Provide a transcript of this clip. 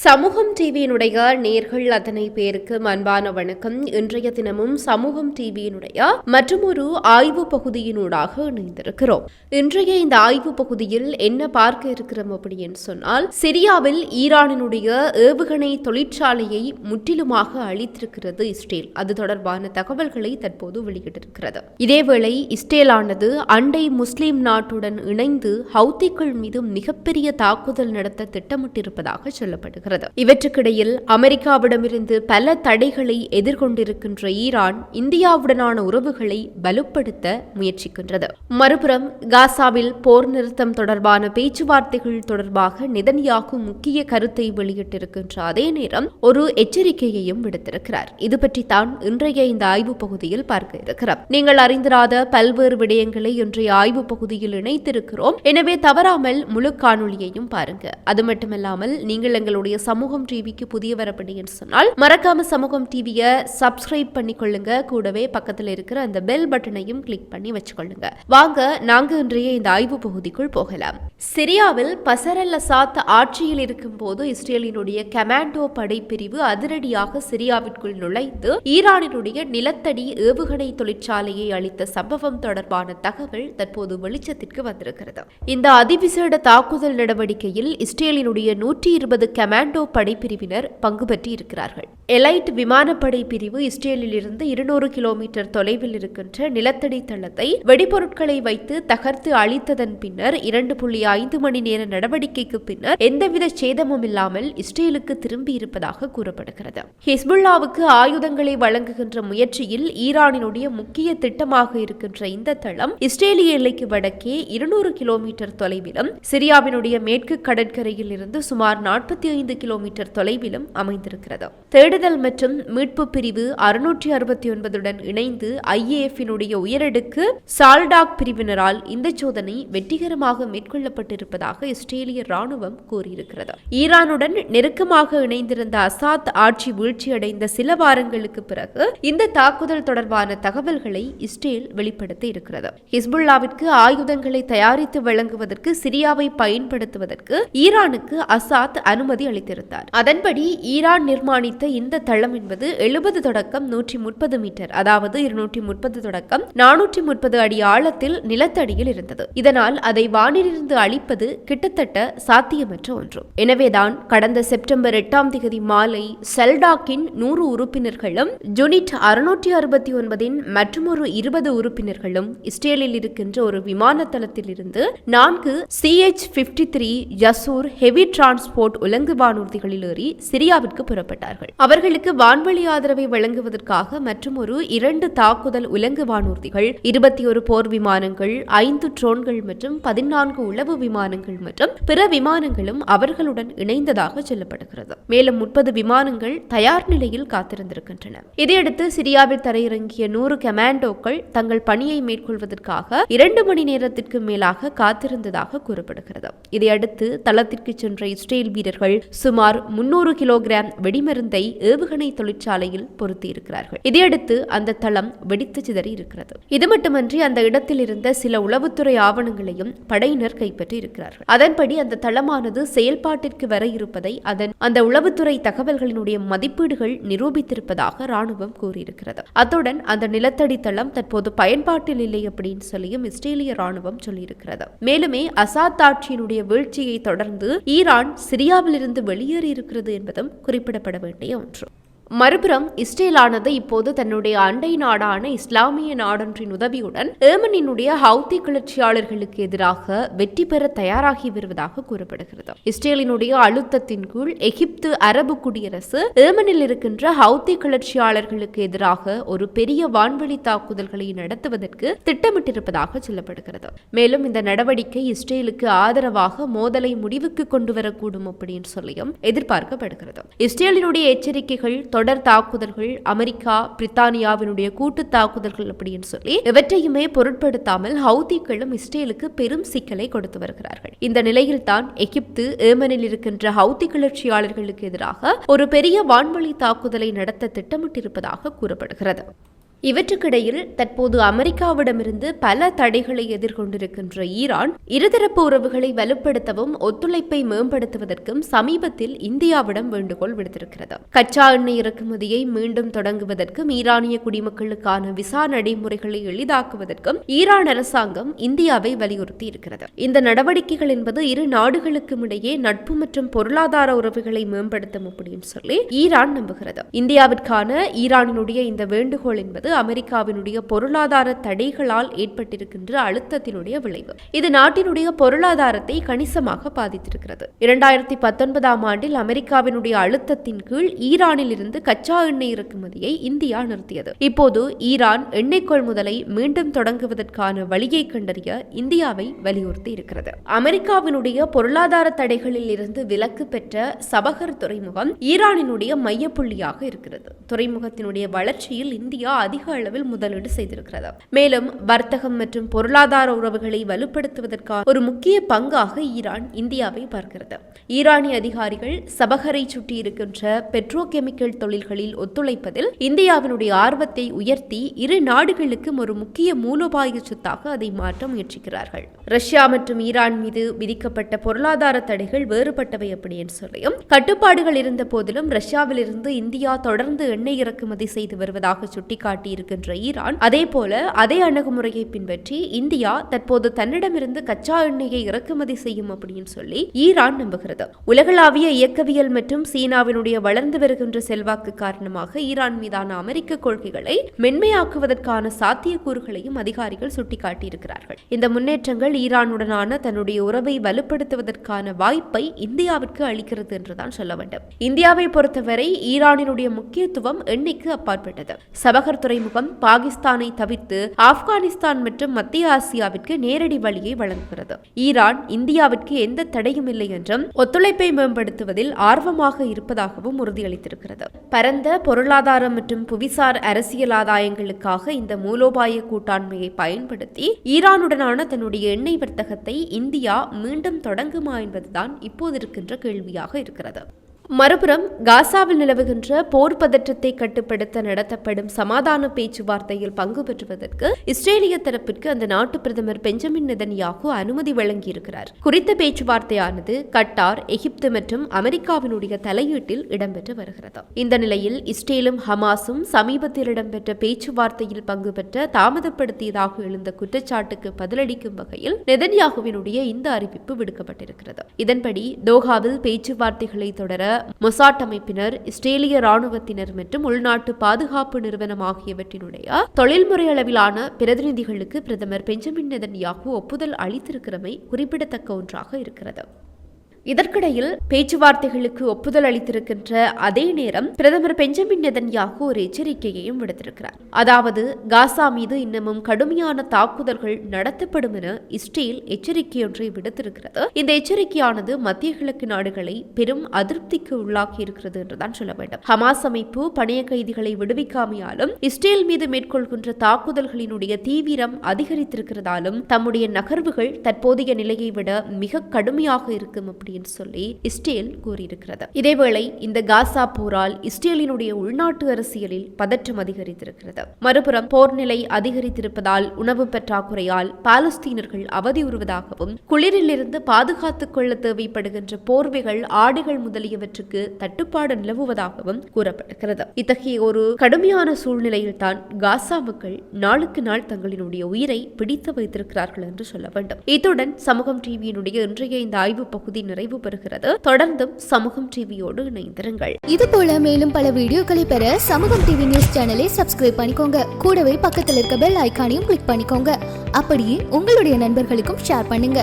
சமூகம் டிவியினுடைய நேர்கள் அத்தனை பேருக்கு அன்பான வணக்கம். இன்றைய தினமும் சமூகம் டிவியினுடைய மற்றொரு ஆய்வு பகுதியினூடாக இணைந்திருக்கிறோம். இன்றைய இந்த ஆய்வு பகுதியில் என்ன பார்க்க இருக்கிறோம் அப்படின்னு சொன்னால் சிரியாவில் ஈரானினுடைய ஏவுகணை தொழிற்சாலையை முற்றிலுமாக அழித்திருக்கிறது இஸ்ரேல். அது தொடர்பான தகவல்களை தற்போது வெளியிட்டிருக்கிறது. இதேவேளை இஸ்ரேலானது அண்டை முஸ்லிம் நாட்டுடன் இணைந்து ஹவுத்திகள் மீது மிகப்பெரிய தாக்குதல் நடத்த திட்டமிட்டிருப்பதாக சொல்லப்படுகிறது. இவற்றுக்கிடையில் அமெரிக்காவிடமிருந்து பல தடைகளை எதிர்கொண்டிருக்கின்ற ஈரான் இந்தியாவுடனான உறவுகளை வலுப்படுத்த முயற்சிக்கின்றது. மறுபுறம் காசாவில் போர் நிறுத்தம் தொடர்பான பேச்சுவார்த்தைகள் தொடர்பாக நிதன்யாகு முக்கிய கருத்தை வெளியிட்டிருக்கின்ற அதே நேரம் ஒரு எச்சரிக்கையையும் விடுத்திருக்கிறார். இது பற்றி தான் இன்றைய இந்த ஆய்வு பகுதியில் பார்க்க இருக்கிறோம். நீங்கள் அறிந்திராத பல்வேறு விடயங்களை இன்றைய ஆய்வு பகுதியில் இணைத்திருக்கிறோம். எனவே தவறாமல் முழு காணொளியையும் பாருங்க. அது மட்டுமல்லாமல் நீங்கள் எங்களுடைய நம்முடைய சமூகம் டிவிக்கு புதியவர் அப்படின்னு சொன்னால் மறக்காம சமூகம் டிவியை சப்ஸ்கிரைப் பண்ணிக்கொள்ளுங்க. கூடவே பக்கத்தில் இருக்கிற அந்த பெல் பட்டனையும் கிளிக் பண்ணி வச்சுக்கொள்ளுங்க. வாங்க நாங்க இன்றைய இந்த ஆய்வு பகுதிக்குள் போகலாம். சிரியாவில் பசரல் அசாத் ஆட்சியில் இருக்கும் போது இஸ்ரேலினுடைய கமாண்டோ படைப்பிரிவு அதிரடியாக சிரியாவிற்குள் நுழைந்து ஈரானினுடைய நிலத்தடி ஏவுகணை தொழிற்சாலையை அளித்த சம்பவம் தொடர்பான தகவல் தற்போது வெளிச்சத்திற்கு வந்திருக்கிறது. இந்த அதிவிசேட தாக்குதல் நடவடிக்கையில் இஸ்ரேலினுடைய நூற்றி இருபது கமாண்டோ படைப்பிரிவினர் பங்கு பற்றி இருக்கிறார்கள் எலைட் விமானப்படை பிரிவு இஸ்ரேலில் இருந்து இருநூறு கிலோமீட்டர் தொலைவில் இருக்கின்ற நிலத்தடி தளத்தை வெடிபொருட்களை வைத்து தகர்த்து அழித்ததன் பின்னர் இரண்டு புள்ளி ஐந்து மணி நேர நடவடிக்கைக்கு பின்னர் எந்தவித சேதமும் இல்லாமல் இஸ்ரேலுக்கு திரும்பி இருப்பதாக கூறப்படுகிறது. ஹிஸ்புல்லாவுக்கு ஆயுதங்களை வழங்குகின்ற முயற்சியில் ஈரானினுடைய முக்கிய திட்டமாக இருக்கின்ற இந்த தளம் இஸ்ரேலிய எல்லைக்கு வடக்கே இருநூறு கிலோமீட்டர் தொலைவிலும் சிரியாவினுடைய மேற்கு கடற்கரையில் இருந்து சுமார் நாற்பத்தி ஐந்து கிலோமீட்டர் தொலைவிலும் அமைந்திருக்கிறது. தேடுதல் மற்றும் மீட்பு பிரிவு அறுநூற்றி அறுபத்தி ஒன்பதுடன் இணைந்து ஐஏஎஃபினுடைய உயரடுக்கு சால்டாக் பிரிவினரால் இந்த சோதனை வெற்றிகரமாக மேற்கொள்ளப்பட்டிருப்பதாக இஸ்ரேலிய ராணுவம் கூறியிருக்கிறது. ஈரானுடன் நெருக்கமாக இணைந்திருந்த அசாத் ஆட்சி வீழ்ச்சியடைந்த சில வாரங்களுக்கு பிறகு இந்த தாக்குதல் தொடர்பான தகவல்களை இஸ்ரேல் வெளிப்படுத்தி இருக்கிறது. ஹிஸ்புல்லாவிற்கு ஆயுதங்களை தயாரித்து வழங்குவதற்கு சிரியாவை பயன்படுத்துவதற்கு ஈரானுக்கு அசாத் அனுமதி அளித்திருந்தார். அதன்படி ஈரான் நிர்மாணித்த இந்த தளம் என்பது எழுபது தொடக்கம் நூற்றி முப்பது மீட்டர் அதாவது இருநூற்றி முப்பது தொடக்கம் நானூற்றி முப்பது அடி ஆழத்தில் நிலத்தடியில் இருந்தது. இதனால் அதை வானிலிருந்து அழிப்பது கிட்டத்தட்ட சாத்தியமற்ற ஒன்று. எனவேதான் கடந்த செப்டம்பர் எட்டாம் தேதி மாலை செல்டாக்கின் நூறு உறுப்பினர்களும் ஜுனிட் அறுநூற்றி அறுபத்தி ஒன்பதின் மற்றொரு இருபது உறுப்பினர்களும் இஸ்ரேலில் இருக்கின்ற ஒரு விமான தளத்தில் இருந்து நான்கு CH fifty three Yasur heavy transport உலங்கு வானூர்திகளில் ஏறி சிரியாவிற்கு புறப்பட்டார்கள். அவர்களுக்கு வான்வழி ஆதரவை வழங்குவதற்காக மற்றும் ஒரு இரண்டு தாக்குதல் உலங்கு வானூர்திகள் இருபத்தி ஒரு போர் விமானங்கள் ஐந்து ட்ரோன்கள் மற்றும் பதினான்கு உளவு விமானங்கள் மற்றும் பிற விமானங்களும் அவர்களுடன் இணைந்ததாக சொல்லப்படுகிறது. மேலும் முப்பது விமானங்கள் தயார் நிலையில் காத்திருந்திருக்கின்றன. இதையடுத்து சிரியாவில் தரையிறங்கிய நூறு கமாண்டோக்கள் தங்கள் பணியை மேற்கொள்வதற்காக இரண்டு மணி நேரத்திற்கு மேலாக காத்திருந்ததாக கூறப்படுகிறது. இதையடுத்து தளத்திற்கு சென்ற இஸ்ரேல் வீரர்கள் சுமார் முன்னூறு கிலோகிராம் வெடிமருந்தை ஏவுகணை தொழிற்சாலையில் பொருத்தியிருக்கிறார்கள். இதையடுத்து அந்த தளம் வெடித்து சிதறி இருக்கிறது. இது மட்டுமன்றி அந்த இடத்தில் இருந்த சில உளவுத்துறை ஆவணங்களையும் படையினர் கைப்பற்றி இருக்கிறார்கள் அதன்படி அந்த தளமானது செயல்பாட்டிற்கு வர இருப்பதை அதன் அந்த உளவுத்துறை தகவல்களினுடைய மதிப்பீடுகள் நிரூபித்திருப்பதாக ராணுவம் கூறியிருக்கிறது. அத்துடன் அந்த நிலத்தடி தளம் தற்போது பயன்பாட்டில் இல்லை அப்படின்னு சொல்லியும் இஸ்ரேலிய ராணுவம் சொல்லியிருக்கிறது. மேலுமே அசாத் ஆட்சியினுடைய வீழ்ச்சியை தொடர்ந்து ஈரான் சிரியாவிலிருந்து இருக்கிறது என்பதும் குறிப்பிடப்பட வேண்டிய ஒன்று. மறுபுறம் இஸ்ரேலானது இப்போது தன்னுடைய அண்டை நாடான இஸ்லாமிய நாடொன்றின் உதவியுடன் ஏமனினுடைய ஹவுத்தி கிளர்ச்சியாளர்களுக்கு எதிராக வெற்றி பெற தயாராகி வருவதாக கூறப்படுகிறது. இஸ்ரேலினுடைய அழுத்தத்தின் கீழ் எகிப்து அரபு குடியரசு ஏமனில் இருக்கின்ற ஹவுத்தி கிளர்ச்சியாளர்களுக்கு எதிராக ஒரு பெரிய வான்வழி தாக்குதல்களை நடத்துவதற்கு திட்டமிட்டிருப்பதாக சொல்லப்படுகிறது. மேலும் இந்த நடவடிக்கை இஸ்ரேலுக்கு ஆதரவாக மோதலை முடிவுக்கு கொண்டு வரக்கூடும் அப்படின்னு சொல்லியும் எதிர்பார்க்கப்படுகிறது. இஸ்ரேலினுடைய எச்சரிக்கைகள் தொடர் தாக்குதல்கள் அமெரிக்கா பிரித்தானியாவினுடைய கூட்டு தாக்குதல்கள் அப்படின்னு சொல்லி இவற்றையுமே பொருட்படுத்தாமல் ஹவுதிகளும் இஸ்ரேலுக்கு பெரும் சிக்கலை கொடுத்து வருகிறார்கள். இந்த நிலையில் தான் எகிப்து ஏமனில் இருக்கின்ற ஹவுதி கிளர்ச்சியாளர்களுக்கு எதிராக ஒரு பெரிய வான்வழி தாக்குதலை நடத்த திட்டமிட்டிருப்பதாக கூறப்படுகிறது. இவற்றுக்கிடையில் தற்போது அமெரிக்காவிடமிருந்து பல தடைகளை எதிர்கொண்டிருக்கின்ற ஈரான் இருதரப்பு உறவுகளை வலுப்படுத்தவும் ஒத்துழைப்பை மேம்படுத்துவதற்கும் சமீபத்தில் இந்தியாவிடம் வேண்டுகோள் விடுத்திருக்கிறது. கச்சா எண்ணெய் இறக்குமதியை மீண்டும் தொடங்குவதற்கும் ஈரானிய குடிமக்களுக்கான விசா நடைமுறைகளை எளிதாக்குவதற்கும் ஈரான் அரசாங்கம் இந்தியாவை வலியுறுத்தி இருக்கிறது இந்த நடவடிக்கைகள் என்பது இரு நாடுகளுக்கும் இடையே நட்பு மற்றும் பொருளாதார உறவுகளை மேம்படுத்தும் அப்படின்னு சொல்லி ஈரான் நம்புகிறது. இந்தியாவிற்கான ஈரானினுடைய இந்த வேண்டுகோள் என்பது அமெரிக்காவினுடைய பொருளாதார தடைகளால் ஏற்பட்டிருக்கின்ற அழுத்தத்தினுடைய விளைவு. இது நாட்டினுடைய பொருளாதாரத்தை கணிசமாக பாதித்திருக்கிறது. இரண்டாயிரத்தி பத்தொன்பதாம் ஆண்டில் அமெரிக்காவினுடைய அழுத்தத்தின் கீழ் ஈரானில் இருந்து கச்சா எண்ணெய் இறக்குமதியை இந்தியா நிறுத்தியது. இப்போது ஈரான் எண்ணெய் கொள்முதலை மீண்டும் தொடங்குவதற்கான வழியை கண்டறிய இந்தியாவை வலியுறுத்தி இருக்கிறது. அமெரிக்காவினுடைய பொருளாதார தடைகளில் இருந்து விலக்கு பெற்ற சபகர் துறைமுகம் ஈரானினுடைய மையப்புள்ளியாக இருக்கிறது. துறைமுகத்தினுடைய வளர்ச்சியில் இந்தியா அதிக அதிக அளவில் முதலீடு செய்திருக்கிறது. மேலும் வர்த்தகம் மற்றும் பொருளாதார உறவுகளை வலுப்படுத்துவதற்கான ஒரு முக்கிய பங்காக ஈரான் இந்தியாவை பார்க்கிறது. ஈரானிய அதிகாரிகள் சபகரை சுற்றி இருக்கின்ற பெட்ரோ கெமிக்கல் தொழில்களில் ஒத்துழைப்பதில் இந்தியாவினுடைய ஆர்வத்தை உயர்த்தி இரு நாடுகளுக்கும் ஒரு முக்கிய மூலோபாய சொத்தாக அதை மாற்ற முயற்சிக்கிறார்கள். ரஷ்யா மற்றும் ஈரான் மீது விதிக்கப்பட்ட பொருளாதார தடைகள் வேறுபட்டவை அப்படின்னு சொல்லியும் கட்டுப்பாடுகள் இருந்த போதிலும் ரஷ்யாவிலிருந்து இந்தியா தொடர்ந்து எண்ணெய் இறக்குமதி செய்து வருவதாக சுட்டிக்காட்டிய இருக்கின்ற ஈரான். அதே போல அதே அணுகுமுறையை பின்பற்றி இந்தியா தற்போது தன்னிடமிருந்து கச்சா எண்ணெயை இறக்குமதி செய்யும் அப்படின்னு சொல்லி ஈரான் நம்புகிறது. உலகளாவிய இயக்கவியல் மற்றும் சீனாவினுடைய வளர்ந்து வருகின்ற செல்வாக்கு காரணமாக ஈரான் மீதான அமெரிக்க கொள்கைகளை மென்மையாக்குவதற்கான சாத்தியக்கூறுகளையும் அதிகாரிகள் சுட்டிக்காட்டியிருக்கிறார்கள். இந்த முன்னேற்றங்கள் ஈரானுடனான தன்னுடைய உறவை வலுப்படுத்துவதற்கான வாய்ப்பை இந்தியாவிற்கு அளிக்கிறது என்றுதான் சொல்ல வேண்டும். இந்தியாவை பொறுத்தவரை ஈரானினுடைய முக்கியத்துவம் எண்ணெய்க்கு அப்பாற்பட்டது. சபகர் துறைமுகம் பாகிஸ்தானை தவிர்த்து ஆப்கானிஸ்தான் மற்றும் மத்திய ஆசியாவிற்கு நேரடி வழியை வழங்குகிறது. ஈரான் இந்தியாவிற்கு எந்த தடையும் இல்லை என்றும் ஒத்துழைப்பை மேம்படுத்துவதில் ஆர்வமாக இருப்பதாகவும் உறுதியளித்திருக்கிறது. பரந்த பொருளாதார மற்றும் புவிசார் அரசியல் ஆதாயங்களுக்காக இந்த மூலோபாய கூட்டாண்மையை பயன்படுத்தி ஈரானுடனான தன்னுடைய எண்ணெய் வர்த்தகத்தை இந்தியா மீண்டும் தொடங்குமா என்பதுதான் இப்போது இருக்கின்ற கேள்வியாக இருக்கிறது. மறுபுறம் காசாவில் நிலவுகின்ற போர் பதற்றத்தை கட்டுப்படுத்த நடத்தப்படும் சமாதான பேச்சுவார்த்தையில் பங்கு பெற்றுவதற்கு இஸ்ரேலிய தரப்பிற்கு அந்த நாட்டு பிரதமர் பெஞ்சமின் நெதன்யாகு அனுமதி வழங்கியிருக்கிறார். குறித்த பேச்சுவார்த்தையானது கட்டார் எகிப்து மற்றும் அமெரிக்காவினுடைய தலையீட்டில் இடம்பெற்று வருகிறது. இந்த நிலையில் இஸ்ரேலும் ஹமாஸும் சமீபத்தில் இடம்பெற்ற பேச்சுவார்த்தையில் பங்கு பெற்ற தாமதப்படுத்தியதாக எழுந்த குற்றச்சாட்டுக்கு பதிலளிக்கும் வகையில் நெதன்யாகுவினுடைய இந்த அறிவிப்பு விடுக்கப்பட்டிருக்கிறது. இதன்படி தோஹாவில் பேச்சுவார்த்தைகளை தொடர மொசாட் அமைப்பினர் இஸ்ரேலிய ராணுவத்தினர் மற்றும் உள்நாட்டு பாதுகாப்பு நிறுவனம் ஆகியவற்றினுடைய தொழில்முறை அளவிலான பிரதிநிதிகளுக்கு பிரதமர் பெஞ்சமின் நெதன்யாகு ஒப்புதல் அளித்திருக்கிறமை குறிப்பிடத்தக்க ஒன்றாக இருக்கிறது. இதற்கிடையில் பேச்சுவார்த்தைகளுக்கு ஒப்புதல் அளித்திருக்கின்ற அதே நேரம் பிரதமர் பெஞ்சமின் நெதன்யாகு ஒரு எச்சரிக்கையையும் விடுத்திருக்கிறார். அதாவது காசா மீது இன்னமும் கடுமையான தாக்குதல்கள் நடத்தப்படும் என இஸ்ரேல் எச்சரிக்கையொன்றை விடுத்திருக்கிறது. இந்த எச்சரிக்கையானது மத்திய கிழக்கு நாடுகளை பெரும் அதிருப்திக்கு உள்ளாக்கி இருக்கிறது என்றுதான் சொல்ல வேண்டும். ஹமாஸ் அமைப்பு பணைய கைதிகளை விடுவிக்காமையாலும் இஸ்ரேல் மீது மேற்கொள்கின்ற தாக்குதல்களினுடைய தீவிரம் அதிகரித்திருக்கிறதாலும் தம்முடைய நகர்வுகள் தற்போதைய நிலையை விட மிக கடுமையாக இருக்கும் அப்படி அப்படின்னு சொல்லி இஸ்ரேல் கூறியிருக்கிறது. இதேவேளை இந்த காசா போரால் இஸ்ரேலினுடைய உள்நாட்டு அரசியலில் பதற்றம் அதிகரித்திருக்கிறது. மறுபுறம் போர் நிலை அதிகரித்திருப்பதால் உணவு பற்றாக்குறையால் பாலஸ்தீனர்கள் அவதியுறுவதாகவும் குளிரிலிருந்து பாதுகாத்துக் கொள்ள தேவைப்படுகின்ற போர்வைகள் ஆடுகள் முதலியவற்றுக்கு தட்டுப்பாடு நிலவுவதாகவும் கூறப்படுகிறது. இத்தகைய ஒரு கடுமையான சூழ்நிலையில்தான் காசா மக்கள் நாளுக்கு நாள் தங்களினுடைய உயிரை பிடித்து வைத்திருக்கிறார்கள் என்று சொல்ல வேண்டும். இத்துடன் சமூகம் டிவியினுடைய இன்றைய இந்த ஆய்வு பகுதி நிறை நிறைவு பெறுகிறது தொடர்ந்தும் சமூகம் டிவியோடு இணைந்திருங்கள். இது போல மேலும் பல வீடியோக்களை பெற சமூகம் டிவி நியூஸ் சேனலை சப்ஸ்கிரைப் பண்ணிக்கோங்க. கூடவே பக்கத்தில் இருக்க பெல் ஐக்கானையும் கிளிக் பண்ணிக்கோங்க. அப்படியே உங்களுடைய நண்பர்களுக்கும் ஷேர் பண்ணுங்க.